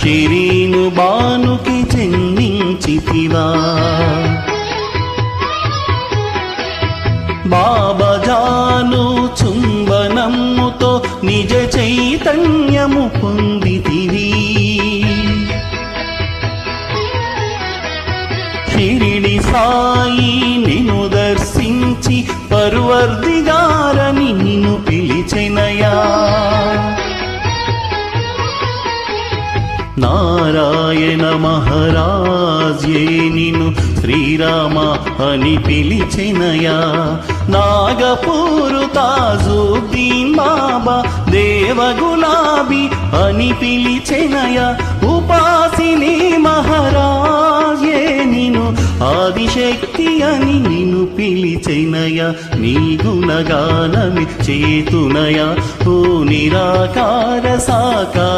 షిరీను బానుకి చెన్నించితివా బాబజాను చుంబనమ్ముతో నిజ చైతన్యము పొందితివి. షిరిడి సాయి నిను దర్శించి పరువర్దిగారని నిన్ను పిలిచెనయా. నారాయణ మహారాజే నిను శ్రీరామ అని పిలిచినయా? నాగపూరు తాజుద్దీన్ బాబా దేవ గులాబీ అని పిలిచినయా? ఉపాసిని మహారాజే నిను ఆదిశక్తి అని నిన్ను పిలిచినయా? నీ గుణగానమి చేతునయా? ఓ నిరాకార సాకార